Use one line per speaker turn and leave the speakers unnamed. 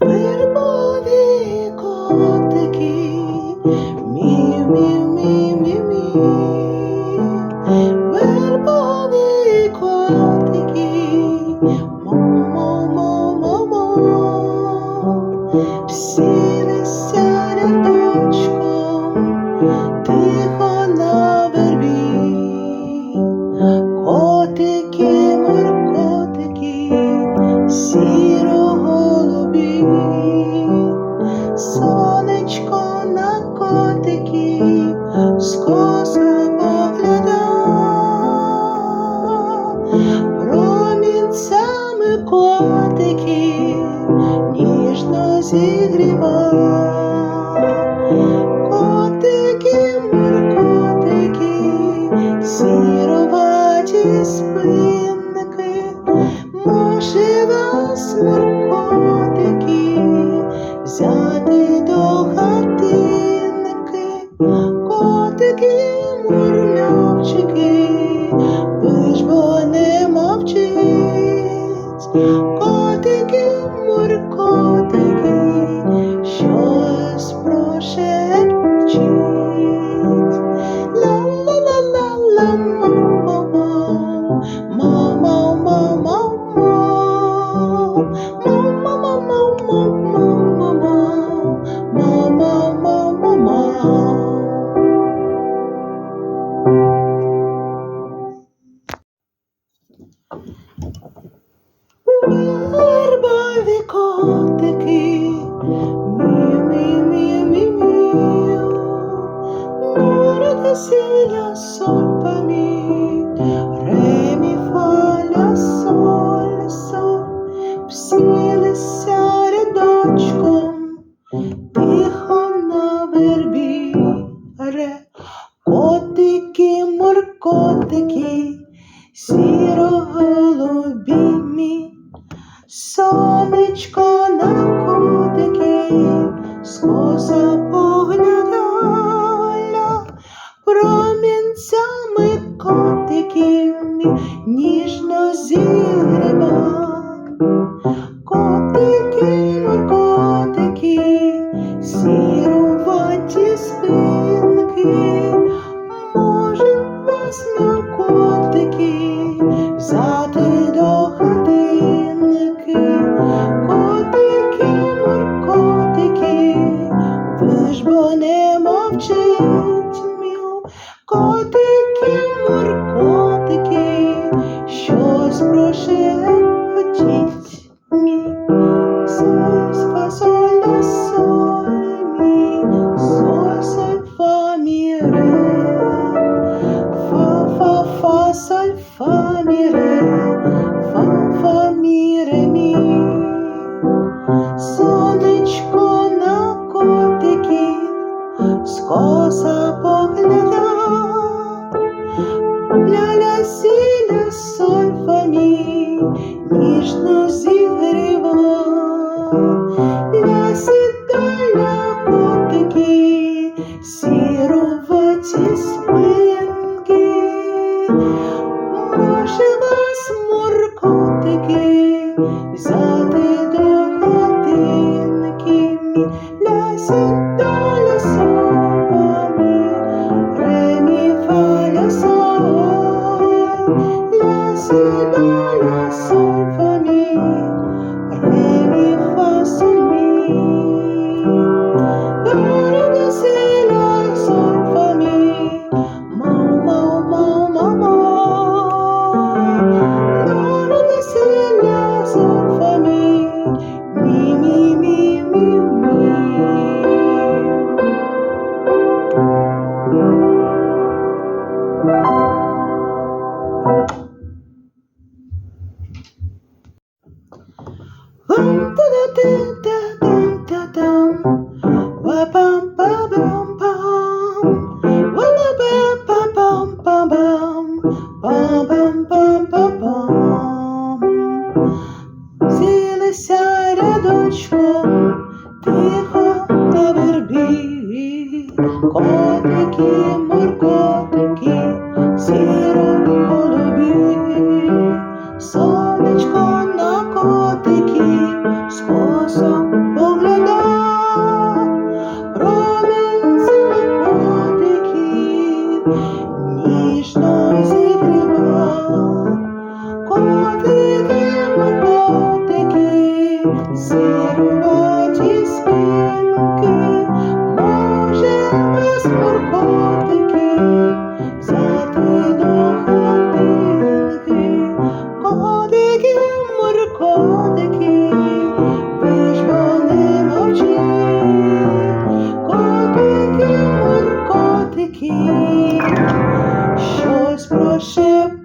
Little boy. котики, сіро-голубі, сонечко на кутики, скоса поглядала промінцями котиків. сіруваті спинки, може без наркотики, взяти до хатинки, котики, моркотики, ви ж вони мовчі, котики, щось прошепочі.